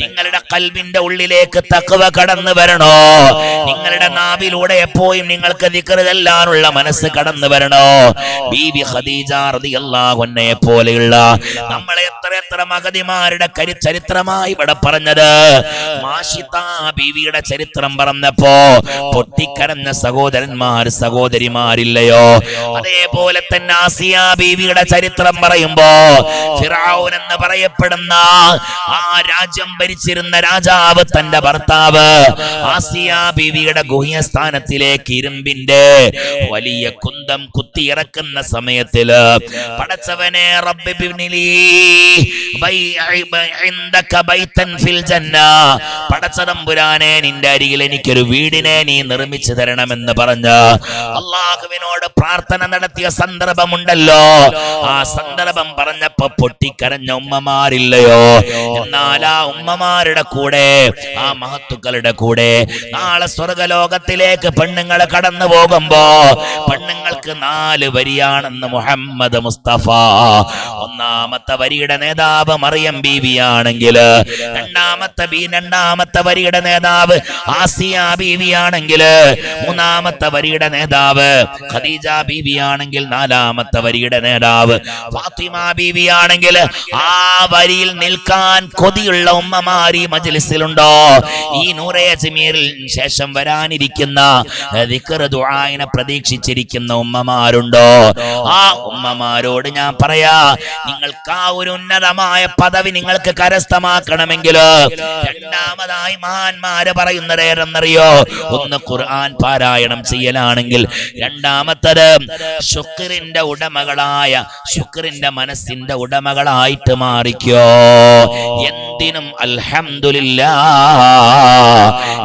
നിങ്ങളുടെ കൽവിന്റെ ഉള്ളിലേക്ക് തക്കവ കടന്നു വരണോ? നിങ്ങളുടെ നാവിലൂടെ എപ്പോഴും നിങ്ങൾക്ക് ദിക്കറുതെല്ലാനുള്ള മനസ്സ് കടന്നു വരണോ? ബീബി ഖദീജ റളിയല്ലാഹുവിനെ പോലെയുള്ള നമ്മളെ എത്ര എത്ര മകതിമാരുടെ കരി ചരിത്രമായി ഇവിടെ പറഞ്ഞത്. മാഷിത ബീവിയുടെ ചരിത്രം പറഞ്ഞപ്പോ പൊട്ടിക്കരഞ്ഞ സഹോദരന്മാർ സഹോദരിമാരില്ലയോ? അതേപോലെ തന്നെ ആസിയ ബീവിയുടെ ചരിത്രം പറയുമ്പോ ഫിറഔൻ എന്ന് പറയപ്പെടുന്ന ആ രാജ്യം ഭരിച്ചിരുന്ന രാജാവ് തന്റെ ഭർത്താവ്. ആസിയ ബീവിയുടെ ഗുഹ്യസ്ഥാനത്തിലേക്ക് ഇരുമ്പിന്റെ വലിയ കുന്തം കുത്തിയിറക്കുന്ന സമയത്തിൽ പടച്ചവനെ പടച്ചതമ്പുരാനെ നിന്റെ അരികിൽ എനിക്കൊരു വീടിനെ നീ നിർമ്മിച്ചു തരണമെന്ന് പറഞ്ഞ് അള്ളാഹുവിനോട് പ്രാർത്ഥന നടത്തിയ സന്ദർഭമുണ്ടല്ലോ. ആ സന്ദർഭം പറഞ്ഞപ്പോ പൊട്ടിക്കരഞ്ഞ ഉമ്മമാരില്ലയോ? എന്നാൽ ആ ഉമ്മമാരുടെ കൂടെ ആ മഹത്തുക്കളുടെ കൂടെ. നാളെ സ്വർഗലോകത്തിലേക്ക് പെണ്ണുങ്ങൾ കടന്നു പോകുമ്പോ പെണ്ണുങ്ങൾക്ക് നാല് വരിയാണെന്ന് മുഹമ്മദ് മുസ്തഫ. ഒന്നാമത്തെ വരിയുടെ നേതാവ് മറിയം ബീവിയാണെങ്കിൽ രണ്ടാമത്തെ ബി രണ്ടാമത്തെ വരിയുടെ നേതാവ് ആസിയ ബീവിയാണെങ്കിൽ മൂന്നാമത്തെ വരിയുടെ നേതാവ് ഖദീജ ബീവിയാണെങ്കിൽ നാലാമത്തെ വരിയുടെ നേതാവ് ഫാത്തിമ ബീവിയാണെങ്കിൽ ആ വരിയിൽ നിൽക്കാൻ കൊതിയുള്ള ഉമ്മമാർ ഈ മജ്ലിസിലുണ്ടോ? ഈ നൂറേ അജ്മീറിൽ ശേഷം വരാനിരിക്കുന്ന ദുആഇനെ പ്രതീക്ഷിച്ചിരിക്കുന്ന ഉമ്മമാരുണ്ടോ? ആ ഉമ്മമാരോട് ഞാൻ പറയാ നിങ്ങൾക്ക് ആ ഒരു ഉന്നതമായ പദവി നിങ്ങൾക്ക് കരസ്ഥമാക്കണമെങ്കിൽ രണ്ടാമതായി മഹാന്മാര് പറയുന്നത് ഏതെന്നറിയോ? ഒന്ന് ഖുർആൻ പാരായണം ചെയ്യലാണെങ്കിൽ രണ്ടാമത്തത് ശുക്രിന്റെ ഉടമകളായ ശുക്രിന്റെ മനസ്സിന്റെ ഉടമകളായിട്ട് മാറിക്കോ. എന്തിനും അൽഹംദുലില്ലാ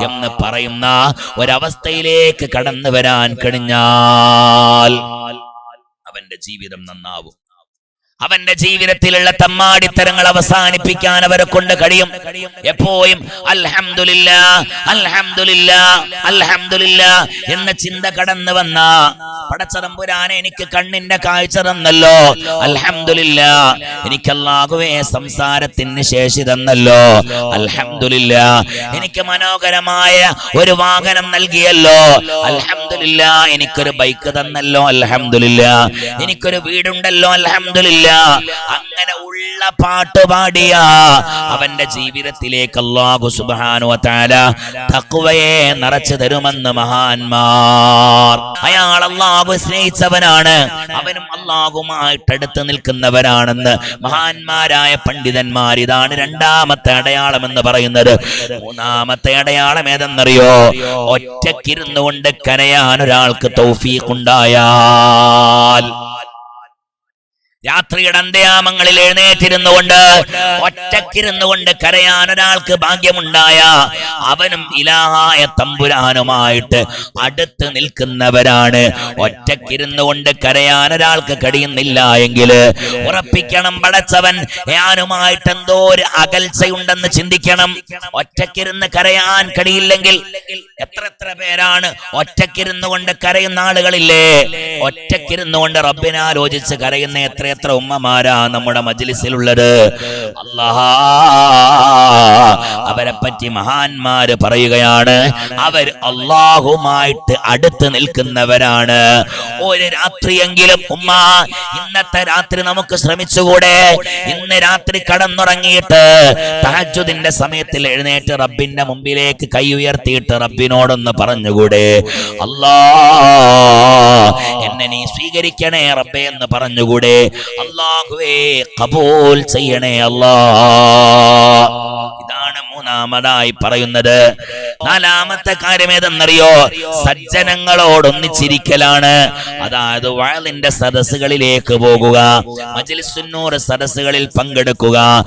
എന്ന് പറയുന്ന ഒരവസ്ഥയിലേക്ക് കടന്നു വരാൻ കഴിഞ്ഞാൽ അവന്റെ ജീവിതം നന്നാവും. അവന്റെ ജീവിതത്തിലുള്ള തമ്മാടിത്തരങ്ങൾ അവസാനിപ്പിക്കാൻ അവരെ കൊണ്ട് കഴിയും. എപ്പോഴും അൽഹംദുലില്ല അൽഹംദുലില്ല അൽഹംദുലില്ല എന്ന ചിന്ത കടന്നു വന്ന പടച്ചതമ്പുരാനെ എനിക്ക് കണ്ണിന്റെ കാഴ്ച തന്നല്ലോ. അൽഹംദുലില്ല. എനിക്ക് അല്ലാഹുവേ സംസാരത്തിന് ശേഷി തന്നല്ലോ. അൽഹംദുലില്ല. എനിക്ക് മനോഹരമായ ഒരു വാഹനം നൽകിയല്ലോ. അൽഹംദുലില്ല. എനിക്കൊരു ബൈക്ക് തന്നല്ലോ. അൽഹംദുലില്ല. എനിക്കൊരു വീടുണ്ടല്ലോ. അൽഹംദുലില്ല. അങ്ങനെ ഉള്ള പാട്ട് പാടിയ അവന്റെ ജീവിതത്തിലേക്ക് വ തആല തഖ്വയെ നിറച്ചു തരുമെന്ന് മഹാന്മാർ. അയാൾ അല്ലാഹു സ്നേഹിച്ചവനാണ്. അവനും അള്ളാഹുമായിട്ട് അടുത്ത് നിൽക്കുന്നവരാണെന്ന് മഹാന്മാരായ പണ്ഡിതന്മാർ ഇതാണ് രണ്ടാമത്തെ അടയാളം എന്ന് പറയുന്നത്. മൂന്നാമത്തെ അടയാളം ഏതെന്നറിയോ? ഒറ്റക്കിരുന്നു കൊണ്ട് കരയാൻ ഒരാൾക്ക് തൗഫീഖ് ഉണ്ടായാൽ രാത്രിയുടെ അന്ത്യാമങ്ങളിൽ ഒറ്റക്കിരുന്നു കൊണ്ട് കരയാൻ ഒരാൾക്ക് ഭാഗ്യമുണ്ടായ അവനും ഇലാഹായ തമ്പുരാനുമായിട്ട് അടുത്ത് നിൽക്കുന്നവരാണ്. ഒറ്റക്കിരുന്നു കൊണ്ട് കരയാൻ ഒരാൾക്ക് കഴിയുന്നില്ല എങ്കിൽ ഉറപ്പിക്കണം പടച്ചവൻ. ഞാനുമായിട്ട് എന്തോ ഒരു അകൽച്ചയുണ്ടെന്ന് ചിന്തിക്കണം. ഒറ്റക്കിരുന്ന് കരയാൻ കഴിയില്ലെങ്കിൽ എത്ര എത്ര പേരാണ് ഒറ്റക്കിരുന്നു കൊണ്ട് കരയുന്ന ആളുകളില്ലേ? ഒറ്റക്കിരുന്നു കൊണ്ട് റബ്ബിനാലോചിച്ച് കരയുന്ന എത്ര എത്ര ഉമ്മമാരാ നമ്മുടെ മജ്ലിസിലുള്ളത്? അല്ലാഹ അവരെ പറ്റി മഹാന്മാര് പറയുകയാണ് അവർ അള്ളാഹുമായിട്ട് അടുത്ത് നിൽക്കുന്നവരാണ്. ഒരു രാത്രിയെങ്കിലും ഉമ്മ ഇന്നത്തെ രാത്രി നമുക്ക് ശ്രമിച്ചുകൂടെ? ഇന്ന് രാത്രി കടന്നുറങ്ങിയിട്ട് തഹജുദിന്റെ സമയത്തിൽ എഴുന്നേറ്റ് റബ്ബിന്റെ മുമ്പിലേക്ക് കൈ ഉയർത്തിയിട്ട് റബ്ബിനോടൊന്ന് പറഞ്ഞുകൂടെ? അല്ലാ എന്നെ നീ സ്വീകരിക്കണേ റബ്ബേ എന്ന് പറഞ്ഞുകൂടെ? അള്ളാഹുവേ കബൂൽ ചെയ്യണേ അല്ലാ. ഇതാണ് മൂന്നാമതായി പറയുന്നത്. നാലാമത്തെ കാര്യം ഏതെന്നറിയോ? സജ്ജനങ്ങളോടൊന്നിച്ചിരിക്കലാണ് അതായത് വയലിന്റെ സദസ്സുകളിലേക്ക് പോകുക മജ്ലിസുന്നൂർ സദസ്സുകളിൽ പങ്കെടുക്കുക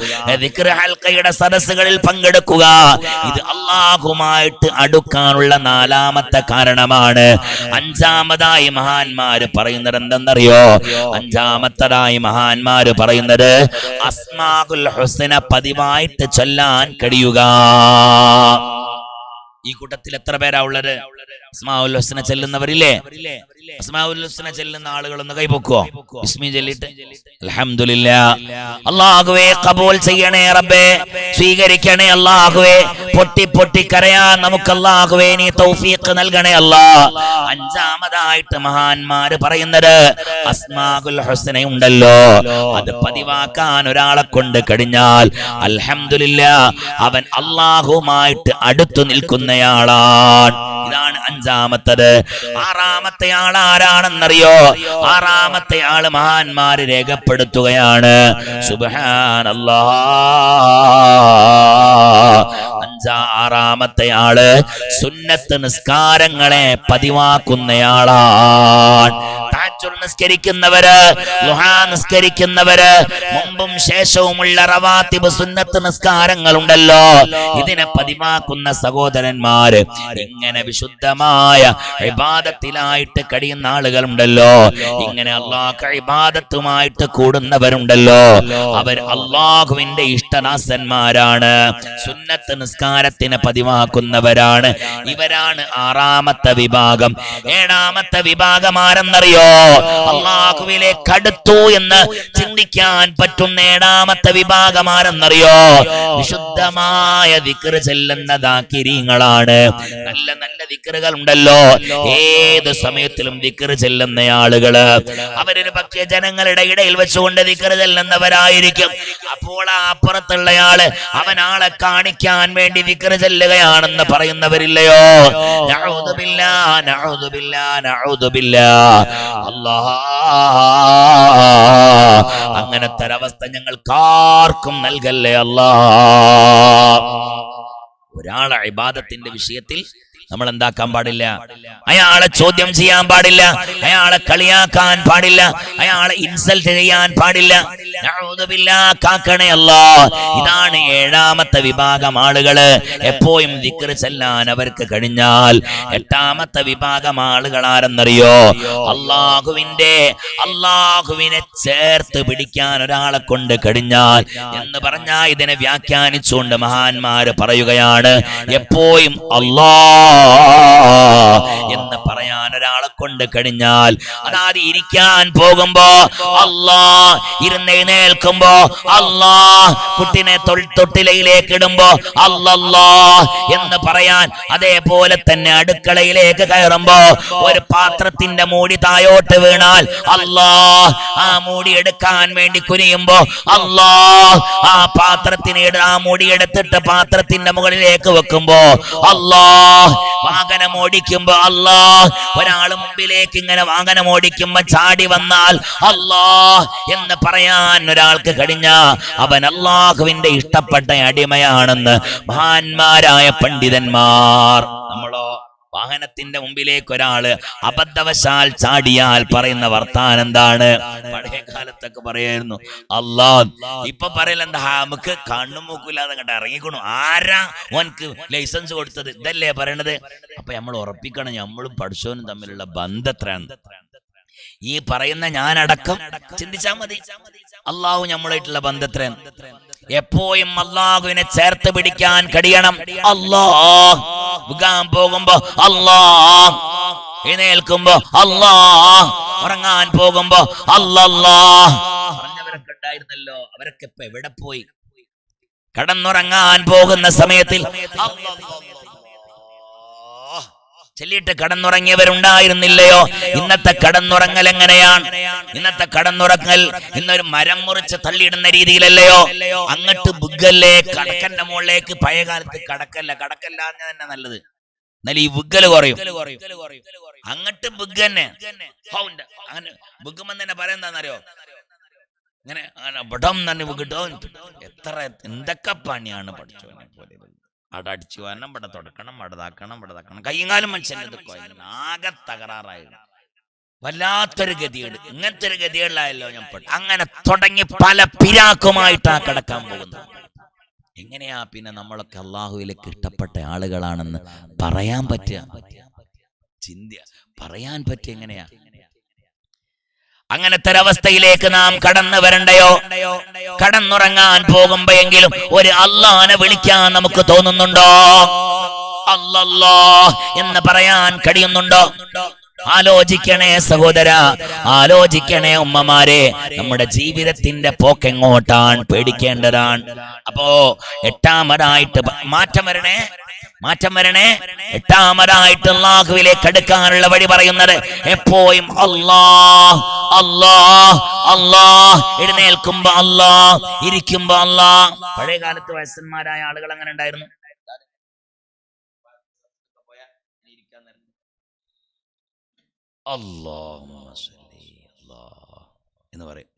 ഹൽക്കയുടെ സദസ്സുകളിൽ പങ്കെടുക്കുക. ഇത് അള്ളാഹുമായിട്ട് അടുക്കാനുള്ള നാലാമത്തെ കാരണമാണ്. അഞ്ചാമതായി മഹാന്മാര് പറയുന്നത് എന്തെന്നറിയോ? അഞ്ചാമത്തതായി മഹാന്മാര് പറയുന്നത് അസ്മാകുൽ ഹുസ്ന പതിവായിട്ട് ചൊല്ലാൻ കഴിയുക. ഈ കൂട്ടത്തിൽ എത്ര പേരാ ഉള്ളത്? അസ്മാഉൽ ഹുസ്ന ചെല്ലുന്നവരില്ലേ? അസ്മാഉൽ ഹുസ്ന ചെല്ലുന്ന ആളുകൾ ഒന്ന് കൈപൊക്കുവോ? ബിസ്മി ചൊല്ലിട്ട് അൽഹംദുലില്ലാ. അല്ലാഹുവേ കബൂൽ ചെയ്യണേ റബ്ബേ. സ്വീകരിക്കണേ അല്ലാഹുവേ. പൊട്ടി പൊട്ടി കരയാൻ നമുക്ക് അല്ലാഹുവേ നീ തൗഫീഖ് നൽകണേ അല്ലാ. അഞ്ചാമതായിട്ട് മഹാന്മാര് പറയുന്നത് അസ്മാഉൽ ഹുസ്ന ഉണ്ടല്ലോ. അത് പതിവാക്കാൻ ഒരാളെ കൊണ്ട് കഴിഞ്ഞാൽ അൽഹംദുലില്ലാ അവൻ അള്ളാഹുമായിട്ട് അടുത്തു നിൽക്കുന്നയാളാണ്. ഇതാണ് അഞ്ചാമത്തത്. ആറാമത്തെ ആൾ ആരാണെന്നറിയോ? ആറാമത്തെ ആൾ മഹാന്മാര് രേഖപ്പെടുത്തുകയാണ്. സുബാൻ അഞ്ചാ ആറാമത്തെ ആൾ സുന്നത്ത് നിസ്കാരങ്ങളെ പതിവാക്കുന്നയാളാണ്. തഹജ്ജുദ് നിസ്കരിക്കുന്നവര് നിസ്കരിക്കുന്നവര് മുമ്പും ശേഷവുമുള്ള റവാത്തിബ് സുന്നത്ത് നിസ്കാരങ്ങൾ ഉണ്ടല്ലോ ഇതിനെ പതിവാക്കുന്ന സഹോദരന്മാര് ഇങ്ങനെ വിശുദ്ധമായ വിവാദത്തിലായിട്ട് കഴിയുന്ന ആളുകളുണ്ടല്ലോ. ഇങ്ങനെ അള്ളാഹ് വിവാദത്തുമായിട്ട് കൂടുന്നവരുണ്ടല്ലോ. അവർ അള്ളാഹുവിന്റെ ഇഷ്ടദാസന്മാരാണ്. സുന്നത്ത് നിസ്കാരത്തിന് പതിവാക്കുന്നവരാണ്. ഇവരാണ് ആറാമത്തെ വിഭാഗം. ഏഴാമത്തെ വിഭാഗം ആരെന്നറിയോ? അള്ളാഹുവിലേക്ക് അടുത്തു എന്ന് ചിന്തിക്കാൻ പറ്റുന്ന ഏഴാമത്തെ വിഭാഗം ആരെന്നറിയോ വിശുദ്ധമായ വിക്ര ചെല്ലുന്ന ദാക്കിരീങ്ങളാണ് നല്ല നല്ല ദിക്റുകൾ ഉണ്ടല്ലോ. ഏത് സമയത്തിലും ദിക്റ് ചെല്ലുന്ന ആളുകൾ അവരൊരു പക്ഷേ ജനങ്ങളുടെ ഇടയിൽ വെച്ചുകൊണ്ട് ദിക്റ് ചെല്ലുന്നവരായിരിക്കും. അപ്പോൾ ആ അപ്പുറത്തുള്ളയാൾ അവൻ ആളെ കാണിക്കാൻ വേണ്ടി ദിക്റ് ചെല്ലുകയാണെന്ന് പറയുന്നവരില്ലയോ? അങ്ങനത്തെ ഒരവസ്ഥ ഞങ്ങൾക്കാർക്കും നൽകല്ലേ അല്ലാ ഒരാളെ ഇബാദത്തിന്റെ വിഷയത്തിൽ നമ്മൾ എന്താക്കാൻ പാടില്ല? അയാളെ ചോദ്യം ചെയ്യാൻ പാടില്ല. അയാളെ കളിയാക്കാൻ പാടില്ല. അയാളെ ഇൻസൾട്ട് ചെയ്യാൻ പാടില്ല. ഇതാണ് ഏഴാമത്തെ വിഭാഗം ആളുകൾ. എപ്പോഴും ദിക്ർ ചെല്ലാൻ അവർക്ക് കഴിഞ്ഞാൽ എട്ടാമത്തെ വിഭാഗം ആളുകൾ ആരെന്നറിയോ? അള്ളാഹുവിന്റെ അള്ളാഹുവിനെ ചേർത്ത് പിടിക്കാൻ ഒരാളെ കൊണ്ട് കഴിഞ്ഞാൽ എന്ന് പറഞ്ഞാൽ ഇതിനെ വ്യാഖ്യാനിച്ചുകൊണ്ട് മഹാന്മാര് പറയുകയാണ് എപ്പോഴും അള്ളാ എന്ന് പറയാൻ ഒരാളെ കൊണ്ട് കഴിഞ്ഞാൽ. അതാത് ഇരിക്കാൻ പോകുമ്പോ അല്ലാ ഇരുന്നെഴുന്നേൽക്കുമ്പോ അല്ലാ കുട്ടിനെ തൊട്ടിലയിലേക്ക് ഇടുമ്പോ അല്ലല്ലാ എന്ന് പറയാൻ അതേപോലെ തന്നെ അടുക്കളയിലേക്ക് കയറുമ്പോ ഒരു പാത്രത്തിന്റെ മൂടി തായോട്ട് വീണാൽ അല്ലാ ആ മൂടി എടുക്കാൻ വേണ്ടി കുനിയുമ്പോ അല്ലാ ആ പാത്രത്തിന് ആ മൂടി എടുത്തിട്ട് പാത്രത്തിന്റെ മുകളിലേക്ക് വെക്കുമ്പോ അല്ലാ വാഹനം ഓടിക്കുമ്പോ അല്ലാ ഒരാൾ മുമ്പിലേക്ക് ഇങ്ങനെ വാഹനം ഓടിക്കുമ്പോ ചാടി വന്നാൽ അല്ലാ എന്ന് പറയാൻ ഒരാൾക്ക് കഴിഞ്ഞ അവൻ അള്ളാഹുവിന്റെ ഇഷ്ടപ്പെട്ട അടിമയാണെന്ന് മഹാന്മാരായ പണ്ഡിതന്മാർ. നമ്മളോ വാഹനത്തിന്റെ മുമ്പിലേക്ക് ഒരാൾ അബദ്ധവശാൽ ചാടിയാൽ പറയുന്ന വർത്താനം എന്താണ്? പഴയ കാലത്തൊക്കെ പറയായിരുന്നു അല്ലാ ഇപ്പൊ പറയല എന്താ? നമുക്ക് കണ്ണും മൂക്കില്ലാതെ കണ്ട ഇറങ്ങിക്കണു. ആരാ ഓനക്ക് ലൈസൻസ് കൊടുത്തത്? ഇതല്ലേ പറയണത്? അപ്പൊ നമ്മൾ ഉറപ്പിക്കണം നമ്മളും പഠിച്ചവനും തമ്മിലുള്ള ബന്ധത്രാണ് ഈ പറയുന്ന ഞാനടക്കം ചിന്തിച്ചാ മതി. അള്ളാഹു നമ്മളായിട്ടുള്ള ബന്ധത്തിന് എപ്പോഴും അള്ളാഹുവിനെ ചേർത്ത് പിടിക്കാൻ കഴിയണം. അള്ളാഹ് പോകുമ്പോ അള്ളാഹ് എഴുന്നേൽക്കുമ്പോ അള്ളാഹ് ഉറങ്ങാൻ പോകുമ്പോ അല്ലല്ലോ. ഉണ്ടായിരുന്നല്ലോ അവരൊക്കെ ഇപ്പൊ എവിടെ പോയി? കടന്നുറങ്ങാൻ പോകുന്ന സമയത്തിൽ അല്ലല്ലാ. ചെല്ലിട്ട് കടന്നുറങ്ങിയവരുണ്ടായിരുന്നില്ലയോ? ഇന്നത്തെ കടന്നുറങ്ങൽ എങ്ങനെയാണ്? ഇന്നത്തെ കടന്നുറങ്ങൽ ഇന്നൊരു മരം മുറിച്ച് തള്ളിയിടുന്ന രീതിയിലല്ലയോ? അങ്ങട്ട് ബുഗല്ലേ കടക്കന്റെ മുകളിലേക്ക് പഴയ കാലത്ത് കടക്കല്ല. കടക്കല്ല തന്നെ നല്ലത്. എന്നാലും ഈ ബുഗൽ കുറയും. അങ്ങട്ട് ബുഗ് തന്നെ. അങ്ങനെ ബുഗുമ്പം തന്നെ പറയുന്നറിയോ ഇങ്ങനെ ബടം തന്നെ ബുഗ് എത്ര എന്തൊക്കെ പണിയാണ് പഠിച്ചവനെ പോലെ. അവിടെ അടിച്ചു വരണം ഇവിടെ തുടക്കണം ഇവിടെ ഇതാക്കണം ഇവിടെ ഇതാക്കണം. കയ്യങ്കാലും മനുഷ്യന്റെ ആകെ തകരാറായി വല്ലാത്തൊരു ഗതികേട്. ഇങ്ങനത്തെ ഒരു ഗതികളിലായല്ലോ ഞാൻ പെട്ടു. അങ്ങനെ തുടങ്ങി പല പിരാക്കുമായിട്ടാ കിടക്കാൻ പോകുന്നത്. എങ്ങനെയാ പിന്നെ നമ്മളൊക്കെ അള്ളാഹുവിലേക്ക് ഇഷ്ടപ്പെട്ട ആളുകളാണെന്ന് പറയാൻ പറ്റുക? ചിന്തി പറയാൻ പറ്റുക എങ്ങനെയാ? അങ്ങനത്തെ ഒരവസ്ഥയിലേക്ക് നാം കടന്നു വരണ്ടയോ? കടന്നുറങ്ങാൻ പോകുമ്പോയെങ്കിലും ഒരു അള്ളാനെ വിളിക്കാൻ നമുക്ക് തോന്നുന്നുണ്ടോ? അല്ലല്ലോ എന്ന് പറയാൻ കഴിയുന്നുണ്ടോ? ആലോചിക്കണേ സഹോദര ആലോചിക്കണേ ഉമ്മമാരെ നമ്മുടെ ജീവിതത്തിന്റെ പോക്കെങ്ങോട്ടാണ് പേടിക്കേണ്ടതാണ്? അപ്പോ എട്ടാമതായിട്ട് മാറ്റം വരണേ. മാറ്റം വരണേ. എട്ടാമതായിട്ട് അള്ളാഹുവിലേക്ക് എടുക്കാനുള്ള വഴി പറയുന്നത് എപ്പോഴും അല്ലാ അല്ലാ അല്ലാ എഴുന്നേൽക്കുമ്പോ അല്ലാ ഇരിക്കുമ്പോ അല്ലാ പഴയ കാലത്ത് വയസ്സന്മാരായ ആളുകൾ അങ്ങനെ ഉണ്ടായിരുന്നു. അല്ലാ എന്ന് പറയും.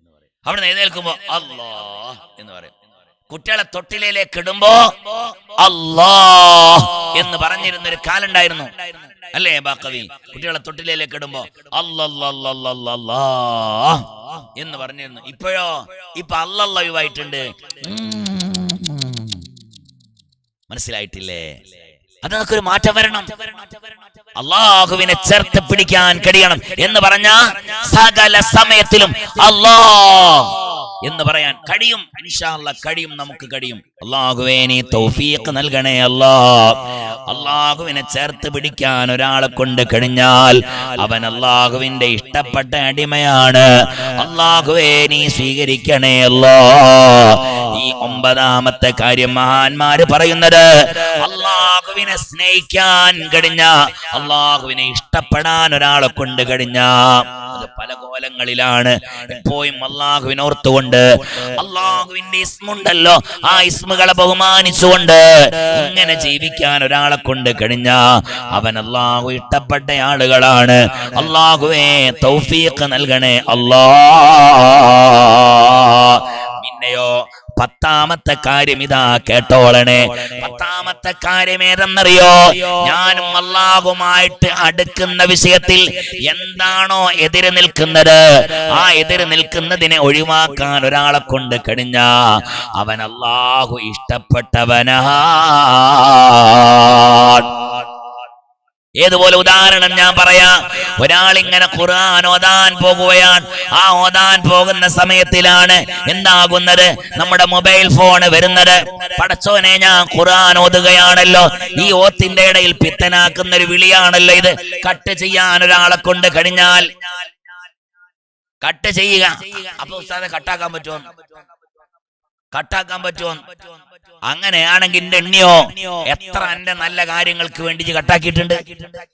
അവിടെ എഴുന്നേൽക്കുമ്പോ അല്ലാ എന്ന് പറയും. കുട്ടികളെ തൊട്ടിലേക്ക് ഇടുമ്പോ അല്ലാ എന്ന് പറഞ്ഞിരുന്ന ഒരു കാലുണ്ടായിരുന്നു. അല്ലേ ബാക്കവി? കുട്ടികളെ തൊട്ടിലേക്ക് ഇടുമ്പോ അല്ലല്ലല്ലല്ലല്ലാ എന്ന് പറഞ്ഞിരുന്നു. ഇപ്പോഴോ? ഇപ്പൊ അല്ലല്ലയുമായിട്ടുണ്ട്. മനസ്സിലായിട്ടില്ലേ? അത് നമുക്കൊരു മാറ്റം വരണം. അള്ളാഹുവിനെ ചേർത്ത് പിടിക്കാൻ കഴിയണം എന്ന് പറഞ്ഞ സകല സമയത്തിലും അല്ലാ എന്ന് പറയാൻ കഴിയും. കഴിയും നമുക്ക് കഴിയും. അള്ളാഹുവേ നീ തൗഫീഖ് നൽകണേ അല്ലാ. അള്ളാഹുവിനെ ചേർത്ത് പിടിക്കാൻ ഒരാളെ കൊണ്ട് കഴിഞ്ഞാൽ അവൻ അള്ളാഹുവിന്റെ ഇഷ്ടപ്പെട്ട അടിമയാണ്. അള്ളാഹുവേ നീ സ്വീകരിക്കണേ അല്ലാ. ഈ ഒമ്പതാമത്തെ കാര്യം മഹാന്മാര് പറയുന്നത് അള്ളാഹുവിനെ സ്നേഹിക്കാൻ കഴിഞ്ഞ അള്ളാഹുവിനെ ഇഷ്ടപ്പെടാൻ ഒരാളെ കൊണ്ട് കഴിഞ്ഞ അത് പല കോലങ്ങളിലാണ്. എപ്പോഴും അള്ളാഹുവിനോർത്തുകൊണ്ട് അള്ളാഹുവിന്റെ ഇസ്മുണ്ടല്ലോ ആ ഇസ്മുകളെ ബഹുമാനിച്ചുകൊണ്ട് ഇങ്ങനെ ജീവിക്കാൻ ഒരാളെ കൊണ്ട് കഴിഞ്ഞ അവൻ അള്ളാഹു ഇഷ്ടപ്പെട്ട ആളുകളാണ്. അള്ളാഹുവേ തൗഫീഖ് നൽകണേ അല്ലാ. പിന്നെയോ പത്താമത്തെ കാര്യം ഇതാ കേട്ടോളണേ. പത്താമത്തെ കാര്യം ഏതെന്നറിയോ? ഞാനും അള്ളാഹുമായിട്ട് അടുക്കുന്ന വിഷയത്തിൽ എന്താണോ എതിര് നിൽക്കുന്നത്? ആ എതിര് നിൽക്കുന്നതിനെ ഒഴിവാക്കാൻ ഒരാളെ കൊണ്ട് കഴിഞ്ഞ അവൻ അള്ളാഹു ഇഷ്ടപ്പെട്ടവനാ. ഏതുപോലെ ഉദാഹരണം ഞാൻ പറയാ. ഒരാൾ ഇങ്ങനെ ഖുർആൻ ഓതാൻ പോകുകയാണ്. ആ ഓതാൻ പോകുന്ന സമയത്തിലാണ് എന്താകുന്നത്? നമ്മുടെ മൊബൈൽ ഫോൺ വരുന്നത്. പടച്ചോനെ ഞാൻ ഖുർആൻ ഓതുകയാണല്ലോ. ഈ ഓത്തിന്റെ ഇടയിൽ പിത്തനാക്കുന്ന ഒരു വിളിയാണല്ലോ ഇത്. കട്ട് ചെയ്യാൻ ഒരാളെ കൊണ്ട് കഴിഞ്ഞാൽ. കട്ട് ചെയ്യുക. അപ്പൊ ഉസ്താദെ കട്ടാക്കാൻ പറ്റുമോ? കട്ടാക്കാൻ പറ്റുമോ? അങ്ങനെയാണെങ്കിൽ എണ്ണിയോ? എത്ര എന്റെ നല്ല കാര്യങ്ങൾക്ക് വേണ്ടി കട്ടാക്കിയിട്ടുണ്ട്?